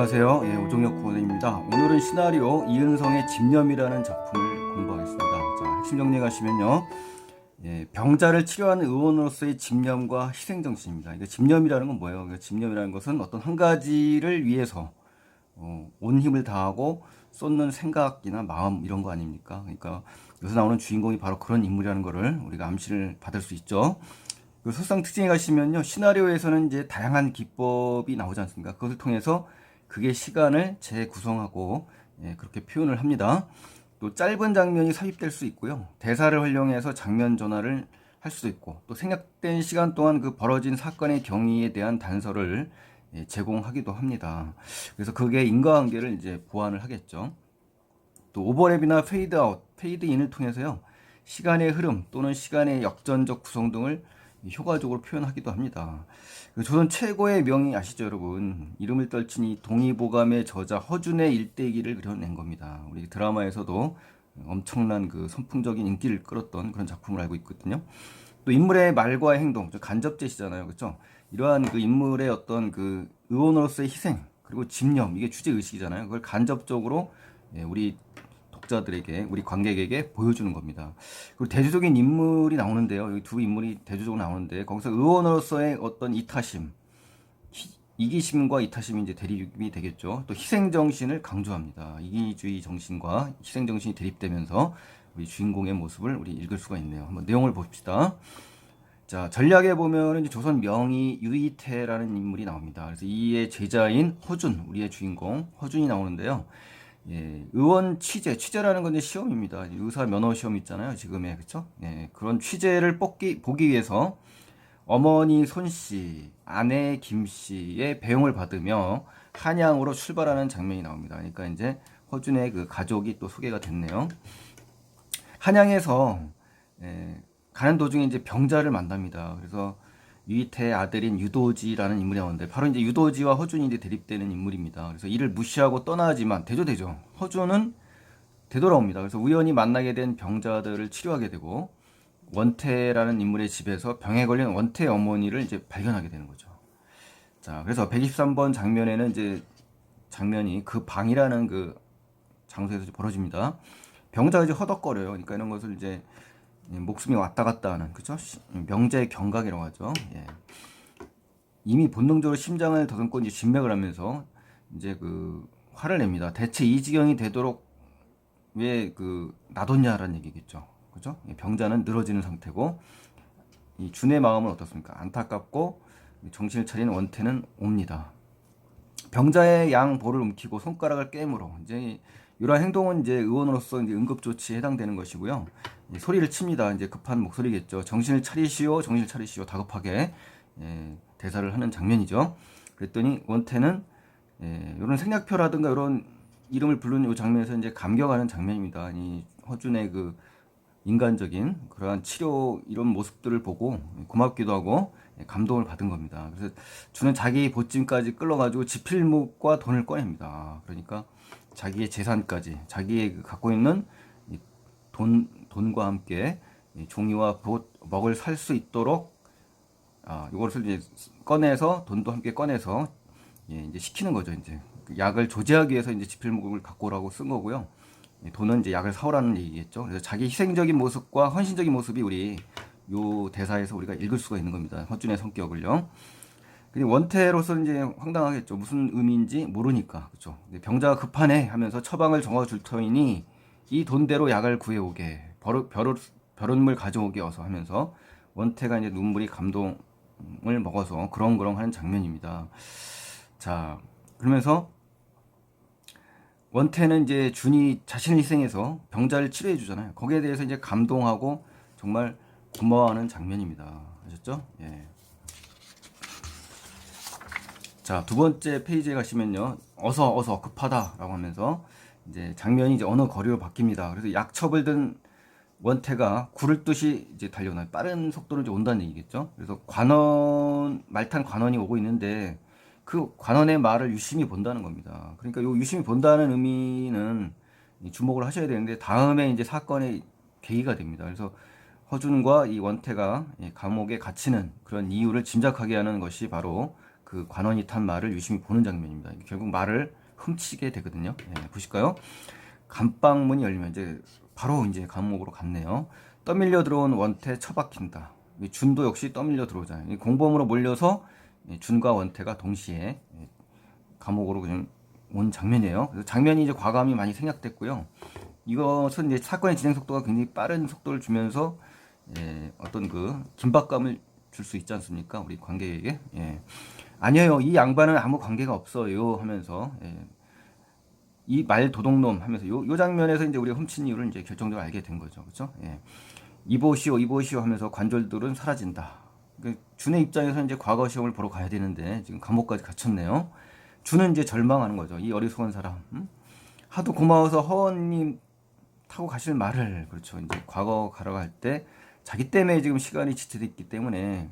안녕하세요. 예, 오종혁 구원입니다. 오늘은 시나리오 이은성의 집념이라는 작품을 공부하겠습니다. 자, 핵심 정리하시면요. 예, 병자를 치료하는 의원으로서의 집념과 희생정신입니다. 이게 집념이라는 건 뭐예요? 그 집념이라는 것은 어떤 한 가지를 위해서 어, 온 힘을 다하고 쏟는 생각이나 마음 이런 거 아닙니까? 그러니까 여기서 나오는 주인공이 바로 그런 인물이라는 것을 우리가 암시를 받을 수 있죠. 그 소상 특징에 가시면요. 시나리오에서는 이제 다양한 기법이 나오지 않습니까? 그것을 통해서 그게 시간을 재구성하고 예, 그렇게 표현을 합니다. 또 짧은 장면이 삽입될 수 있고요. 대사를 활용해서 장면 전환을 할 수도 있고 또 생략된 시간 동안 그 벌어진 사건의 경위에 대한 단서를 예, 제공하기도 합니다. 그래서 그게 인과관계를 이제 보완을 하겠죠. 또 오버랩이나 페이드 아웃, 페이드 인을 통해서요. 시간의 흐름 또는 시간의 역전적 구성 등을 효과적으로 표현하기도 합니다. 그 조선 최고의 명의 아시죠, 여러분? 이름을 이 동의보감의 저자 허준의 일대기를 그려낸 겁니다. 우리 드라마에서도 엄청난 그 선풍적인 인기를 끌었던 그런 작품을 알고 있거든요. 또 인물의 말과 행동, 간접 제시잖아요, 그렇죠? 이러한 그 인물의 어떤 그 의원으로서의 희생 그리고 집념 이게 주제 의식이잖아요. 그걸 간접적으로 예, 우리 독자들에게 우리 관객에게 보여주는 겁니다. 그리고 대조적인 인물이 나오는데요. 여기 두 인물이 대조적으로 나오는데 거기서 의원으로서의 어떤 이타심, 희, 이기심과 이타심이 이제 대립이 되겠죠. 또 희생 정신을 강조합니다. 이기주의 정신과 희생 정신이 대립되면서 우리 주인공의 모습을 우리 읽을 수가 있네요. 한번 내용을 봅시다. 자, 전략에 보면은 조선 명의 유이태라는 인물이 나옵니다. 그래서 이의 제자인 허준, 우리의 주인공 허준이 나오는데요. 예, 의원 취재, 취재라는 건 이제 시험입니다. 의사 면허 시험 있잖아요, 지금의 그렇죠? 예, 그런 취재를 뽑기 보기 위해서 어머니 손 씨, 아내 김 씨의 배용을 받으며 한양으로 출발하는 장면이 나옵니다. 그러니까 이제 허준의 그 가족이 또 소개가 됐네요. 한양에서 예, 가는 도중에 이제 병자를 만납니다. 그래서 유이태의 아들인 유도지라는 인물이 나오는데 바로 이제 유도지와 허준이 대립되는 인물입니다. 그래서 이를 무시하고 떠나지만 대조되죠. 허준은 되돌아옵니다. 그래서 우연히 만나게 된 병자들을 치료하게 되고 원태라는 인물의 집에서 병에 걸린 원태 어머니를 이제 발견하게 되는 거죠. 자, 그래서 123번 장면에는 이제 장면이 그 방이라는 그 장소에서 벌어집니다. 병자가 이제 허덕거려요. 그러니까 이런 것을 이제 목숨이 왔다 갔다 하는 그죠? 명제의 경각이라고 하죠. 예. 이미 본능적으로 심장을 더듬고 이제 진맥을 하면서 이제 그 화를 냅니다. 대체 이 지경이 되도록 왜 그 놔뒀냐라는 얘기겠죠. 그죠? 병자는 늘어지는 상태고 이 준의 마음은 어떻습니까? 안타깝고 정신을 차린 원태는 옵니다. 병자의 양 볼을 움키고 손가락을 깨물어 이제 이러한 행동은 이제 의원으로서 이제 응급조치에 해당되는 것이고요. 소리를 칩니다. 이제 급한 목소리겠죠. 정신을 차리시오, 정신을 차리시오. 다급하게 예, 대사를 하는 장면이죠. 그랬더니 원태는 예, 이런 생략표라든가 이런 이름을 부르는 이 장면에서 이제 감격하는 장면입니다. 이 허준의 그 인간적인 그러한 치료 이런 모습들을 보고 고맙기도 하고 감동을 받은 겁니다. 그래서 주는 자기 보찜까지 끌어가지고 지필목과 돈을 꺼냅니다. 그러니까 자기의 재산까지 자기의 그 갖고 있는 돈 돈과 함께 종이와 봇 먹을 살 수 있도록 아 이것을 이제 꺼내서 돈도 함께 꺼내서 예, 이제 시키는 거죠 이제 그 약을 조제하기 위해서 이제 지필목을 갖고 오라고 쓴 거고요. 돈은 이제 약을 사오라는 얘기겠죠. 그래서 자기 희생적인 모습과 헌신적인 모습이 우리 요 대사에서 우리가 읽을 수가 있는 겁니다. 허준의 성격을요. 근데 원태로서는 이제 황당하겠죠. 무슨 의미인지 모르니까. 그렇죠. 병자가 급하네 하면서 처방을 정해 줄 터이니 이 돈대로 약을 구해 오게. 벼룩 벼룩 벼룩물 가져오게 어서 하면서 원태가 이제 눈물이 감동을 먹어서 그렁그렁 하는 장면입니다. 자, 그러면서 원태는 이제 준이 자신을 희생해서 병자를 치료해 주잖아요. 거기에 대해서 이제 감동하고 정말 고마워하는 장면입니다. 아셨죠? 예. 자, 두 번째 페이지에 가시면요. 어서, 어서, 급하다라고 하면서 이제 장면이 이제 어느 거리로 바뀝니다. 그래서 약첩을 든 원태가 굴을 듯이 이제 달려나요. 빠른 속도로 이제 온다는 얘기겠죠. 그래서 관원, 말탄 관원이 오고 있는데 그 관원의 말을 유심히 본다는 겁니다. 그러니까 요 유심히 본다는 의미는 주목을 하셔야 되는데 다음에 이제 사건의 계기가 됩니다. 그래서 허준과 이 원태가 감옥에 갇히는 그런 이유를 짐작하게 하는 것이 바로 그 관원이 탄 말을 유심히 보는 장면입니다. 결국 말을 훔치게 되거든요. 예, 보실까요? 감방문이 열리면 이제 바로 이제 감옥으로 갔네요. 떠밀려 들어온 원태 처박힌다. 이 준도 역시 떠밀려 들어오잖아요. 이 공범으로 몰려서 예, 준과 원태가 동시에 예, 감옥으로 그냥 온 장면이에요. 장면이 이제 과감히 많이 생략됐고요. 이것은 이제 사건의 진행 속도가 굉장히 빠른 속도를 주면서 예, 어떤 그 긴박감을 줄 수 있지 않습니까? 우리 관객에게. 예. 아니에요. 이 양반은 아무 관계가 없어요. 하면서 예. 이말 도둑놈 하면서 요, 요 장면에서 이제 우리가 훔친 이유를 이제 결정적으로 알게 된 거죠. 그렇죠? 예. 이보시오, 이보시오 하면서 관절들은 사라진다. 그 준의 입장에서 이제 과거 시험을 보러 가야 되는데 지금 감옥까지 갇혔네요. 준은 이제 절망하는 거죠. 이 어리석은 사람. 음? 하도 고마워서 허원님 타고 가실 말을 그렇죠. 이제 과거 가러 갈 때 자기 때문에 지금 시간이 지체됐기 때문에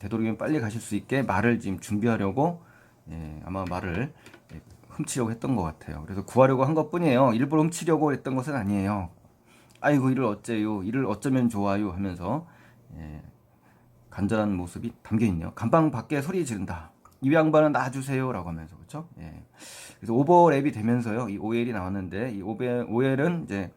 되도록이면 빨리 가실 수 있게 말을 지금 준비하려고 예, 아마 말을 예, 훔치려고 했던 것 같아요. 그래서 구하려고 한 것뿐이에요. 일부러 훔치려고 했던 것은 아니에요. 아이고 이를 어째요, 이를 어쩌면 좋아요 하면서 예, 간절한 모습이 담겨 있네요. 감방 밖에 소리 지른다. 이 양반은 놔주세요라고 하면서 그렇죠. 예. 그래서 오버랩이 되면서요. 이 OL이 나왔는데 이 OL은 이제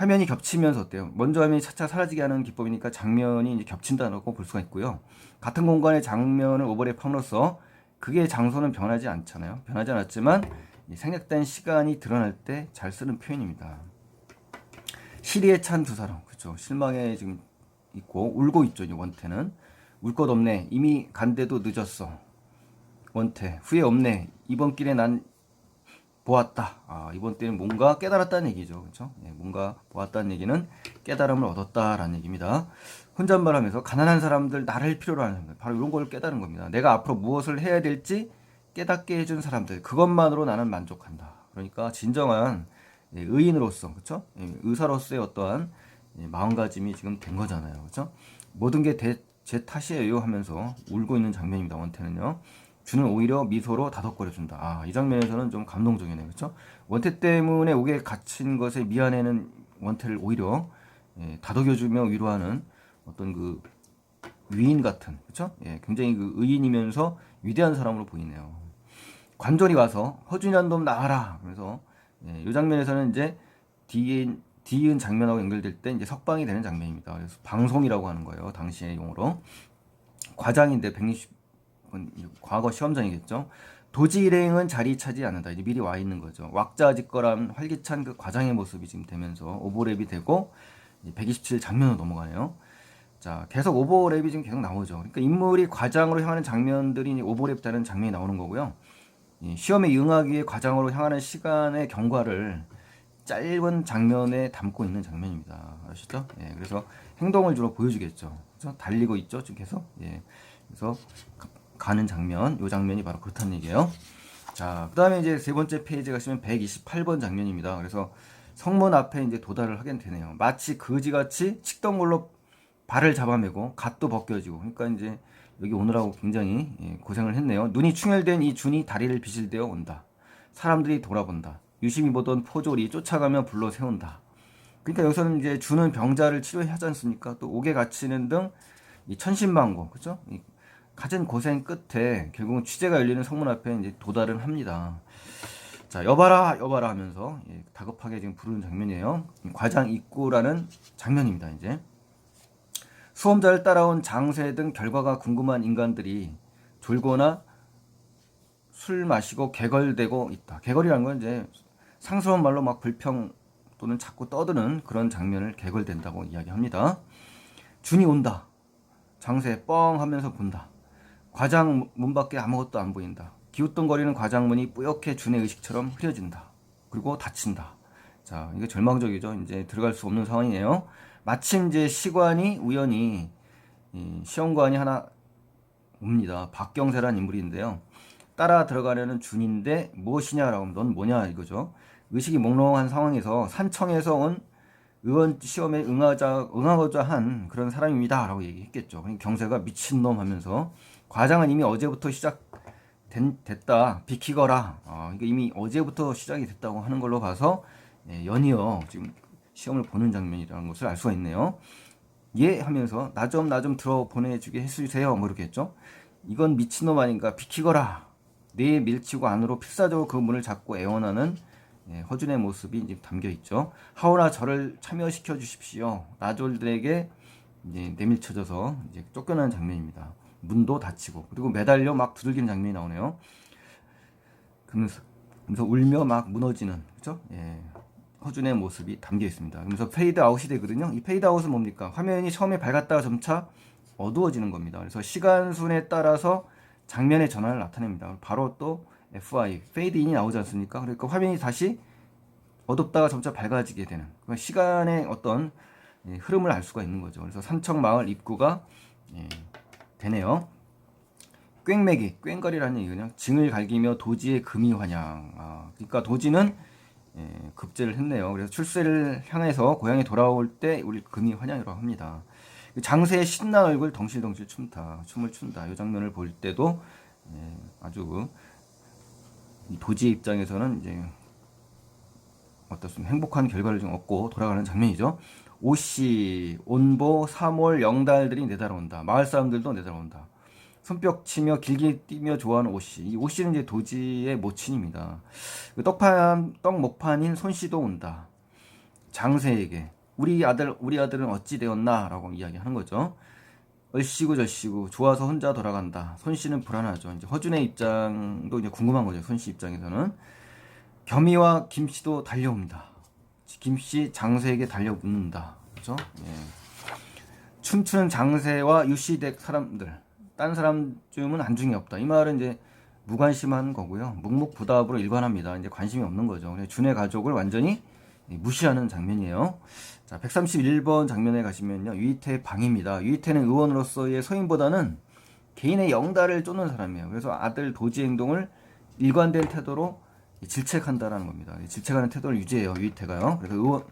화면이 겹치면서 어때요? 먼저 화면이 차차 사라지게 하는 기법이니까 장면이 이제 겹친다고 볼 수가 있고요. 같은 공간의 장면을 오버랩함으로써 그게 장소는 변하지 않잖아요. 변하지 않았지만 이 생략된 시간이 드러날 때 잘 쓰는 표현입니다. 시리에 찬 두 사람, 그렇죠. 실망에 지금 있고 울고 있죠. 이 원태는 울 것 없네. 이미 간데도 늦었어. 원태 후회 없네. 이번 길에 난 보았다. 아, 이번 때는 뭔가 깨달았다는 얘기죠. 그렇죠? 예, 뭔가 보았다는 얘기는 깨달음을 얻었다라는 얘기입니다. 혼잣말하면서 가난한 사람들 나를 필요로 하는 사람들 바로 이런 걸 깨달은 겁니다. 내가 앞으로 무엇을 해야 될지 깨닫게 해준 사람들 그것만으로 나는 만족한다. 그러니까 진정한 예, 의인으로서 그렇죠? 예, 의사로서의 어떠한 예, 마음가짐이 지금 된 거잖아요. 그렇죠? 모든 게 제 탓이에요 하면서 울고 있는 장면입니다. 원태는요. 주는 오히려 미소로 다독거려준다. 아, 이 장면에서는 좀 감동적이네요. 그렇죠? 원태 때문에 옥에 갇힌 것에 미안해는 원태를 오히려 예, 다독여주며 위로하는 어떤 그 위인 같은 그렇죠? 예, 굉장히 그 의인이면서 위대한 사람으로 보이네요. 관절이 와서 허준이란 놈 나와라. 그래서 예, 이 장면에서는 이제 뒤인 뒤은 장면하고 연결될 때 이제 석방이 되는 장면입니다. 그래서 방송이라고 하는 거예요. 당시의 용어로 과장인데 160 과거 시험장이겠죠. 도지 일행은 자리 차지 않는다. 이제 미리 와 있는 거죠. 왁자지껄한 활기찬 그 과장의 모습이 지금 되면서 오버랩이 되고 127 장면으로 넘어가네요. 자, 계속 오버랩이 지금 계속 나오죠. 그러니까 인물이 과장으로 향하는 장면들이 오버랩되는 장면이 나오는 거고요. 시험에 응하기 위해 과장으로 향하는 시간의 경과를 짧은 장면에 담고 있는 장면입니다. 아시죠? 예, 그래서 행동을 주로 보여주겠죠. 그래서 달리고 있죠, 지금 계속. 예, 그래서 가는 장면, 요 장면이 바로 그렇다는 얘기예요. 자, 그 다음에 이제 세 번째 페이지 가시면 128번 장면입니다. 그래서 성문 앞에 이제 도달을 하게 되네요. 마치 거지같이 칡덩굴로 발을 잡아매고 갓도 벗겨지고. 그러니까 이제 여기 오느라고 굉장히 예, 고생을 했네요. 눈이 충혈된 이 준이 다리를 비실대어 온다. 사람들이 돌아본다. 유심히 보던 포졸이 쫓아가며 불러 세운다. 그러니까 여기서는 이제 주는 병자를 치료해야 하지 않습니까? 또 옥에 갇히는 등 이 천신만고, 그죠? 가진 고생 끝에 결국은 취재가 열리는 성문 앞에 이제 도달을 합니다. 자, 여봐라, 여봐라 하면서 예, 다급하게 지금 부르는 장면이에요. 과장 입구라는 장면입니다, 이제. 수험자를 따라온 장세 등 결과가 궁금한 인간들이 졸거나 술 마시고 개걸대고 있다. 개걸이라는 건 이제 상스러운 말로 막 불평 또는 자꾸 떠드는 그런 장면을 개걸댄다고 이야기합니다. 준이 온다. 장세 뻥 하면서 본다. 과장 문 밖에 아무것도 안 보인다. 기웃덩거리는 과장문이 뿌옇게 준의 의식처럼 흐려진다. 그리고 닫힌다. 자, 이게 절망적이죠. 이제 들어갈 수 없는 상황이에요. 마침 이제 시관이 우연히 시험관이 하나 옵니다. 박경세란 인물인데요. 따라 들어가려는 준인데 무엇이냐라고 하면 넌 뭐냐 이거죠. 의식이 몽롱한 상황에서 산청에서 온 의원 시험에 응하자 응하고자 한 그런 사람입니다라고 얘기했겠죠. 경세가 미친놈 하면서 과장은 이미 어제부터 시작 됐다 비키거라. 어, 그러니까 이미 어제부터 시작이 됐다고 하는 걸로 봐서 예, 연이어 지금 시험을 보는 장면이라는 것을 알 수가 있네요. 예 하면서 나 좀 나 좀 들어 보내주게 해주세요 뭐 이렇게 했죠. 이건 미친놈 아닌가 비키거라 내 밀치고 안으로 필사적으로 그 문을 잡고 애원하는 예, 허준의 모습이 이제 담겨 있죠. 하오나 저를 참여시켜 주십시오. 나졸들에게 이제 내밀쳐져서 이제 쫓겨나는 장면입니다. 문도 닫히고 그리고 매달려 막 두들기는 장면이 나오네요. 그러면서, 그러면서 울며 막 무너지는 그죠? 예. 허준의 모습이 담겨 있습니다. 그러면서 페이드 아웃이 되거든요. 이 페이드 아웃은 뭡니까? 화면이 처음에 밝았다가 점차 어두워지는 겁니다. 그래서 시간 순에 따라서 장면의 전환을 나타냅니다. 바로 또 FI 페이드 인이 나오지 않습니까? 그러니까 화면이 다시 어둡다가 점차 밝아지게 되는 그 시간의 어떤 예, 흐름을 알 수가 있는 거죠. 그래서 산청 마을 입구가 예, 되네요. 꽹매기, 꽹거리라는 얘기는 증을 갈기며 도지의 금이 환영. 아, 그러니까 도지는 예, 급제를 했네요. 그래서 출세를 향해서 고향에 돌아올 때 우리 금이 환영이라고 합니다. 장세의 신난 얼굴 덩실덩실 춤다, 춤을 춘다. 이 장면을 볼 때도 예, 아주 이 도지의 입장에서는 이제 어떻습니까? 행복한 결과를 좀 얻고 돌아가는 장면이죠. 오씨, 온보, 삼월, 영달들이 내달아온다. 마을 사람들도 내달아온다. 손뼉 치며 길게 뛰며 좋아하는 오씨. 이 오씨는 이제 도지의 모친입니다. 그 떡판, 떡 목판인 손씨도 온다. 장세에게 우리 아들, 우리 아들은 어찌 되었나 라고 이야기하는 거죠. 얼씨구 절씨구 좋아서 혼자 돌아간다. 손씨는 불안하죠. 이제 허준의 입장도 이제 궁금한 거죠. 손씨 입장에서는 겸이와 김씨도 달려옵니다. 김씨 장세에게 달려붙는다. 그죠? 예. 춤추는 장세와 유씨댁 사람들, 딴 사람쯤은 안중이 없다. 이 말은 이제 무관심한 거고요. 묵묵부답으로 일관합니다. 이제 관심이 없는 거죠. 준의 가족을 완전히 무시하는 장면이에요. 자, 131번 장면에 가시면요. 유이태 방입니다. 유이태는 의원으로서의 서인보다는 개인의 영달을 쫓는 사람이에요. 그래서 아들 도지 행동을 일관된 태도로 질책한다라는 겁니다. 질책하는 태도를 유지해요. 유이태가요. 그래서 의원,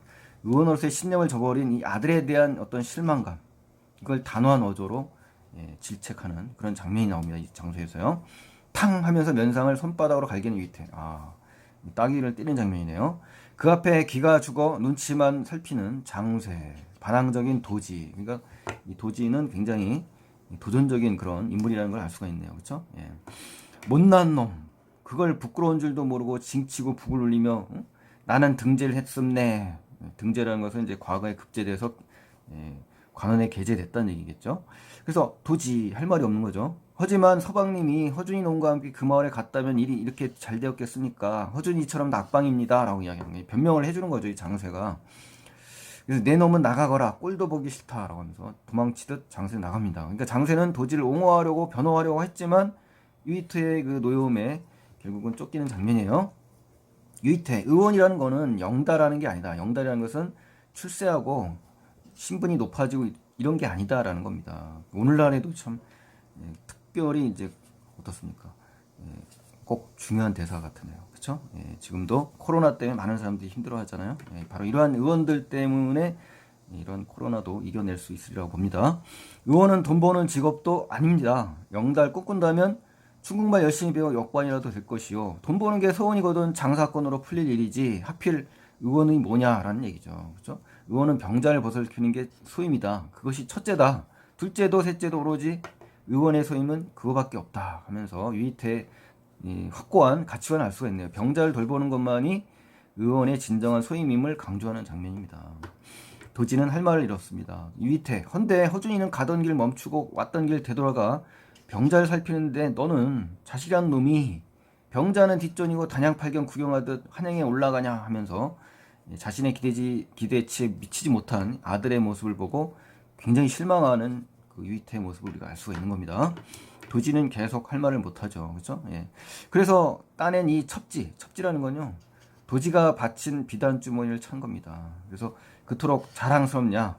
의원으로서의 신념을 저버린 이 아들에 대한 어떤 실망감 이걸 단호한 어조로 예, 질책하는 그런 장면이 나옵니다. 이 장소에서요. 탕 하면서 면상을 손바닥으로 갈기는 유이태. 아, 따귀를 때리는 장면이네요. 그 앞에 기가 죽어 눈치만 살피는 장세, 반항적인 도지. 그러니까 이 도지는 굉장히 도전적인 그런 인물이라는 걸 알 수가 있네요. 그렇죠? 예. 못난 놈. 그걸 부끄러운 줄도 모르고 징치고 북을 울리며 응? 나는 등재를 했음네. 등재라는 것은 이제 과거에 급제돼서 예, 관원에 게재됐다는 얘기겠죠. 그래서 도지 할 말이 없는 거죠. 하지만 서방님이 허준이 농과 함께 그 마을에 갔다면 일이 이렇게 잘 되었겠습니까? 허준이처럼 낙방입니다. 라고 이야기하는 거예요. 변명을 해주는 거죠. 이 장세가. 그래서 내 놈은 나가거라. 꼴도 보기 싫다. 라고 하면서 도망치듯 장세 나갑니다. 그러니까 장세는 도지를 옹호하려고 변호하려고 했지만 유이트의 그 노여움에 결국은 쫓기는 장면이에요. 유이태 의원이라는 거는 영다라는 게 아니다. 영다라는 것은 출세하고 신분이 높아지고 이런 게 아니다라는 겁니다. 오늘날에도 참 예, 특별히 이제 어떻습니까? 예, 꼭 중요한 대사 같으네요. 그렇죠? 예, 지금도 코로나 때문에 많은 사람들이 힘들어하잖아요. 예, 바로 이러한 의원들 때문에 이런 코로나도 이겨낼 수 있으리라고 봅니다. 의원은 돈 버는 직업도 아닙니다. 영달 꿈꾼다면 중국말 열심히 배워 역관이라도 될 것이요. 돈 버는 게 소원이거든 장사건으로 풀릴 일이지 하필 의원이 뭐냐라는 얘기죠. 그렇죠? 의원은 병자를 벗어키는 게 소임이다. 그것이 첫째다. 둘째도 셋째도 오로지 의원의 소임은 그거밖에 없다 하면서 유이태 확고한 가치관을 알 수가 있네요. 병자를 돌보는 것만이 의원의 진정한 소임임을 강조하는 장면입니다. 도지는 할 말을 잃었습니다. 유이태, 헌데 허준이는 가던 길 멈추고 왔던 길 되돌아가 병자를 살피는데 너는 자식이란 놈이 병자는 뒷전이고 단양팔경 구경하듯 한양에 올라가냐 하면서 자신의 기대지, 기대치에 미치지 못한 아들의 모습을 보고 굉장히 실망하는 그 유이태의 모습을 우리가 알 수가 있는 겁니다. 도지는 계속 할 말을 못하죠. 그렇죠? 예. 그래서 따낸 이 첩지, 첩지라는 건요. 도지가 바친 비단 주머니를 찬 겁니다. 그래서 그토록 자랑스럽냐?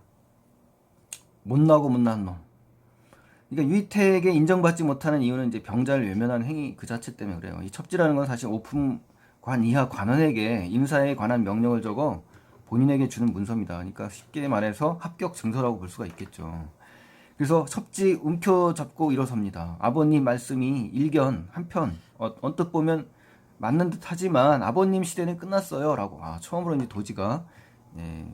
못나고 못난 놈. 그러니까 유이택에 인정받지 못하는 이유는 이제 병자를 외면하는 행위 그 자체 때문에 그래요. 이 첩지라는 건 사실 오품관 이하 관원에게 임사에 관한 명령을 적어 본인에게 주는 문서입니다. 그러니까 쉽게 말해서 합격 증서라고 볼 수가 있겠죠. 그래서 첩지 움켜 잡고 일어섭니다. 아버님 말씀이 일견 한편 어, 언뜻 보면 맞는 듯하지만 아버님 시대는 끝났어요라고 아 처음으로 이제 도지가 예,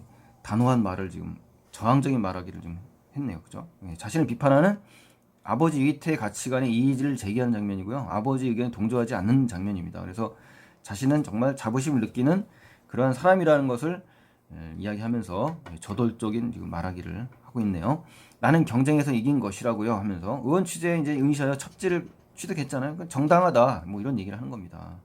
단호한 말을 지금 저항적인 말하기를 좀 했네요, 그죠? 예, 자신을 비판하는 아버지 유이태의 가치관에 이의를 제기하는 장면이고요. 아버지 의견에 동조하지 않는 장면입니다. 그래서 자신은 정말 자부심을 느끼는 그러한 사람이라는 것을 예, 이야기하면서 저돌적인 지금 말하기를 하고 있네요. 나는 경쟁에서 이긴 것이라고요 하면서 의원 취재에 이제 응시하여 첩지를 취득했잖아요. 정당하다 뭐 이런 얘기를 하는 겁니다.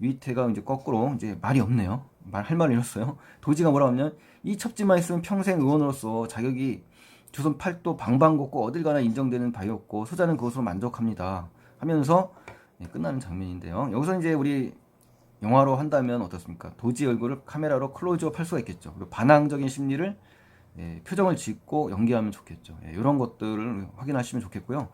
유이태가 이제 거꾸로 이제 말이 없네요. 말할 말을 잃었어요. 도지가 뭐라 하면 이 첩지만 있으면 평생 의원으로서 자격이 조선 팔도 방방곡곡 어딜 가나 인정되는 바였고 소자는 그것으로 만족합니다. 하면서 예, 끝나는 장면인데요. 여기서 이제 우리 영화로 한다면 어떻습니까? 도지 얼굴을 카메라로 클로즈업 할 수가 있겠죠. 그리고 반항적인 심리를 예, 표정을 짓고 연기하면 좋겠죠. 예, 이런 것들을 확인하시면 좋겠고요.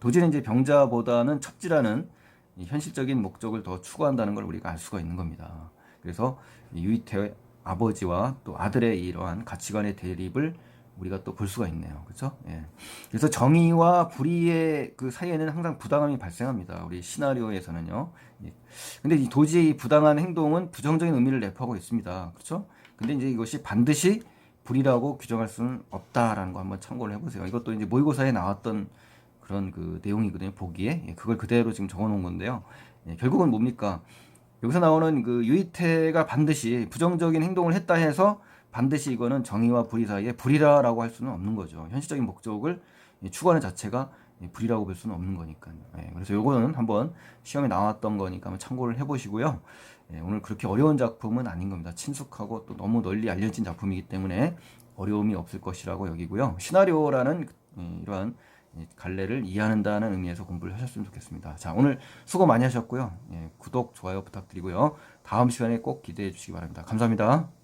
도지는 이제 병자보다는 첩지라는 이 현실적인 목적을 더 추구한다는 걸 우리가 알 수가 있는 겁니다. 그래서 이 유이태의 아버지와 또 아들의 이러한 가치관의 대립을 우리가 또 볼 수가 있네요. 그렇죠? 예. 그래서 정의와 불의의 그 사이에는 항상 부당함이 발생합니다. 우리 시나리오에서는요. 예. 근데 이 도지의 이 부당한 행동은 부정적인 의미를 내포하고 있습니다. 그렇죠? 근데 이제 이것이 반드시 불이라고 규정할 수는 없다라는 거 한번 참고를 해보세요. 이것도 이제 모의고사에 나왔던 그런 그 내용이거든요. 보기에 예, 그걸 그대로 지금 적어놓은 건데요. 예, 결국은 뭡니까? 여기서 나오는 그 유이태가 반드시 부정적인 행동을 했다 해서 반드시 이거는 정의와 불의 사이에 불이라라고 할 수는 없는 거죠. 현실적인 목적을 예, 추구하는 자체가 예, 불이라고 볼 수는 없는 거니까요. 예, 그래서 요거는 한번 시험에 나왔던 거니까 한번 참고를 해보시고요. 예, 오늘 그렇게 어려운 작품은 아닌 겁니다. 친숙하고 또 너무 널리 알려진 작품이기 때문에 어려움이 없을 것이라고 여기고요. 시나리오라는 예, 이러한 예, 갈래를 이해한다는 의미에서 공부를 하셨으면 좋겠습니다. 자, 오늘 수고 많이 하셨고요. 예, 구독, 좋아요 부탁드리고요. 다음 시간에 꼭 기대해 주시기 바랍니다. 감사합니다.